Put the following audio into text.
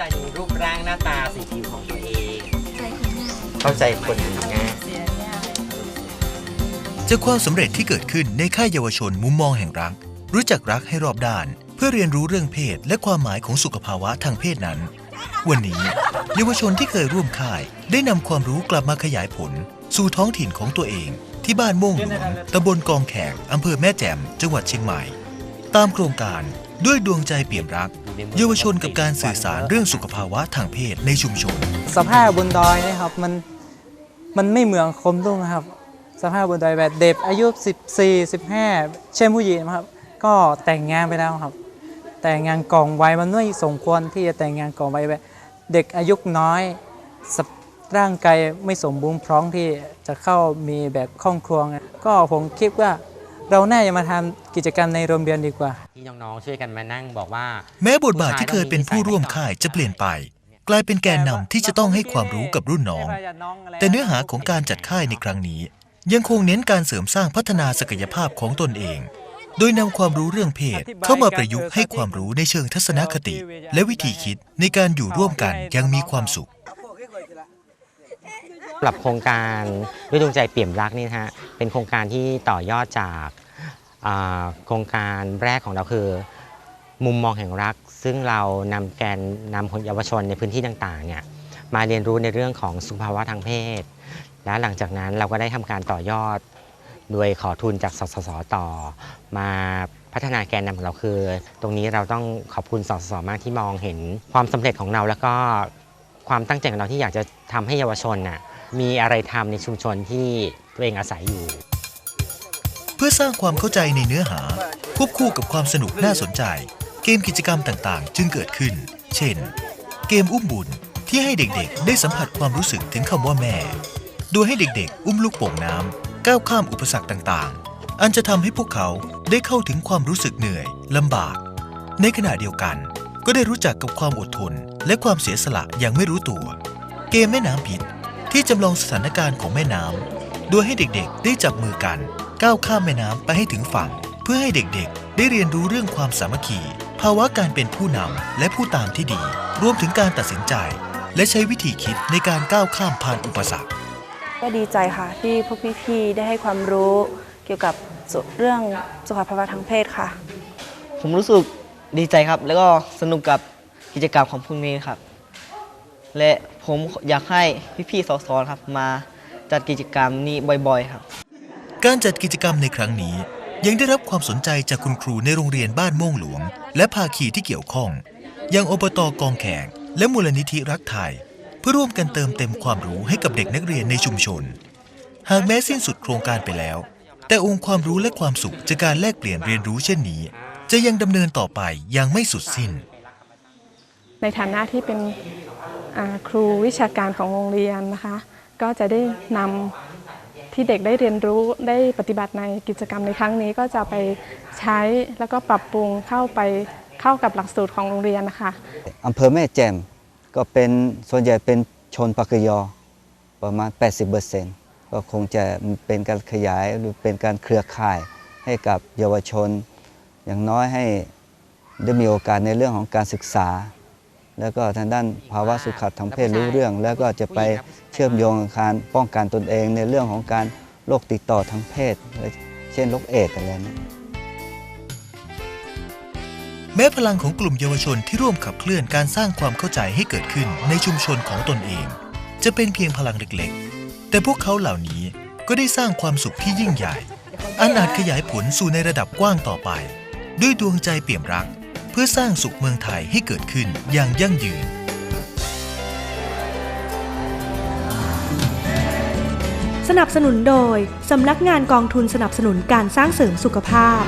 ใจในรูปร่างหน้าตาสีผิวของตัวเองใจคนง่ายเข้าใจคนง่ายเสียง่ายจากความสำเร็จที่เกิดขึ้นในค่ายเยาวชนมุมมองแห่งรัก รู้จักรักให้รอบด้าน เพื่อเรียนรู้เรื่องเพศและความหมายของสุขภาวะทางเพศนั้น วันนี้เยาวชนที่เคยร่วมค่าย ได้นำความรู้กลับมาขยายผล สู่ท้องถิ่นของตัวเอง ที่บ้านโม่งหลวงตำบลกองแขกอำเภอแม่แจ่มจังหวัดเชียงใหม่ ตามโครงการ ด้วยดวงใจเปี่ยมรัก เยาวชนกับการสื่อสารเรื่องสุขภาวะทางเพศในชุมชน สภาพบนดอยนี่ครับมันมันไม่เหมือนคมตุ้งนะครับ สภาพบนดอยแบบเด็กอายุ 14 15 เช่นผู้หญิงนะครับ ก็แต่งงานไปแล้วครับ แต่งงานก่อนวัยมันไม่สมควรที่จะแต่งงานก่อนวัยแบบเด็กอายุน้อยสภร่างกายไม่สมบูรณ์พร้อมที่จะเข้ามีแบบครอบครัวไงก็ผมคิดว่า เราน่าจะมาทำกิจกรรมในโรงเรียนดีกว่าๆที่น้องๆช่วยกันมานั่งบอกว่า แม้บทบาทที่เคยเป็นผู้ร่วมค่ายจะเปลี่ยนไป กลายเป็นแกนนำที่จะต้องให้ความรู้กับรุ่นน้อง แต่เนื้อหาของการจัดค่ายในครั้งนี้ ยังคงเน้นการเสริมสร้างพัฒนาศักยภาพของตนเอง โดยนำความรู้เรื่องเพศเข้ามาประยุกต์ให้ความรู้ในเชิงทัศนคติ และวิธีคิดในการอยู่ร่วมกันอยังมีความสุข สำหรับโครงการด้วยดวงใจเปี่ยมรักนี่นะฮะเป็นโครงการที่ต่อยอดจากโครงการแรกของเราคือ มุมมองแห่งรัก ซึ่งเรานำแกนนำคนเยาวชนในพื้นที่ต่างๆเนี่ยมาเรียนรู้ในเรื่องของสุขภาวะทางเพศ และหลังจากนั้นเราก็ได้ทำการต่อยอด โดยขอทุนจากสสสต่อ มาพัฒนาแกนนำของเราคือ ตรงนี้เราต้องขอบคุณสสสมากที่มองเห็นความสำเร็จของเราแล้วก็ความตั้งใจของเราที่อยากจะทำให้เยาวชนน่ะ มีอะไรทำในชุมชนที่ตัวเองอาศัยอยู่ เพื่อสร้างความเข้าใจในเนื้อหา ควบคู่กับความสนุกน่าสนใจ เกมกิจกรรมต่างๆ จึงเกิดขึ้น เช่น เกมอุ้มบุญที่ให้เด็กๆ ได้สัมผัสความรู้สึกถึงคำว่าแม่ โดยให้เด็กๆ อุ้มลูกโป่งน้ำก้าวข้ามอุปสรรคต่างๆ อันจะทำให้พวกเขาได้เข้าถึงความรู้สึกเหนื่อยลำบาก ในขณะเดียวกัน ก็ได้รู้จักกับความอดทน และความเสียสละอย่างไม่รู้ตัว เกมแม่น้ำผิด ที่จำลองสถานการณ์ของแม่น้ำโดยให้เด็กๆ ได้จับมือกันก้าวข้ามแม่น้ำไปให้ถึงฝั่ง เพื่อให้เด็กๆ ได้เรียนรู้เรื่องความสามัคคี ภาวะการเป็นผู้นำและผู้ตามที่ดี รวมถึงการตัดสินใจ และใช้วิธีคิดในการก้าวข้ามผ่านอุปสรรค ก็ดีใจค่ะ ที่พวกพี่ๆ ได้ให้ความรู้เกี่ยวกับสุเรื่องสุขภาวะทางเพศค่ะ ผมรู้สึกดีใจครับ แล้วก็สนุกกับกิจกรรมของพรุ่งนี้ครับ และผมอยากให้พี่ๆสสครับมาจัดกิจกรรมนี้บ่อยๆครับ การจัดกิจกรรมในครั้งนี้ ยังได้รับความสนใจจากคุณครูในโรงเรียนบ้านโม่งหลวง และภาคีที่เกี่ยวข้องยังอบตกองแขกและมูลนิธิรักไทย เพื่อร่วมกันเติมเต็มความรู้ให้กับเด็กนักเรียนในชุมชน หากแม้สิ้นสุดโครงการไปแล้ว แต่องค์ความรู้และความสุขจากการแลกเปลี่ยนเรียนรู้เช่นนี้ จะยังดำเนินต่อไปอย่างไม่สุดสิ้น ในฐานะที่เป็นอ่า ครูวิชาการของโรงเรียนนะคะ ก็จะได้นำที่เด็กได้เรียนรู้ได้ปฏิบัติในกิจกรรมในครั้งนี้ ก็จะไปใช้แล้วก็ปรับปรุงเข้าไปเข้ากับหลักสูตรของโรงเรียนนะคะอำเภอแม่แจ่มก็เป็นส่วนใหญ่เป็นชนปากยอประมาณ 80%ก็คงจะเป็นการขยายหรือเป็นการเครือข่ายให้กับเยาวชน อย่างน้อยให้ได้มีโอกาสในเรื่องของการศึกษา แล้วก็ทางด้านภาวะสุขทางเพศรู้เรื่อง แล้วก็จะไปเชื่อมโยงกับการป้องกันตนเองในเรื่องของการโรคติดต่อทางเพศ เช่นโรคเอดส์อะไรนี้แม้พลังของกลุ่มเยาวชนที่ร่วมขับเคลื่อนการสร้างความเข้าใจให้เกิดขึ้นในชุมชนของตนเอง จะเป็นเพียงพลังเล็กๆ แต่พวกเขาเหล่านี้ก็ได้สร้างความสุขที่ยิ่งใหญ่ อันอาจขยายผลสู่ในระดับกว้างต่อไป ด้วยดวงใจเปี่ยมรักเพื่อสร้างสุขเมืองไทยให้เกิดขึ้นอย่างยั่งยืน สนับสนุนโดย สำนักงานกองทุนสนับสนุนการสร้างเสริมสุขภาพ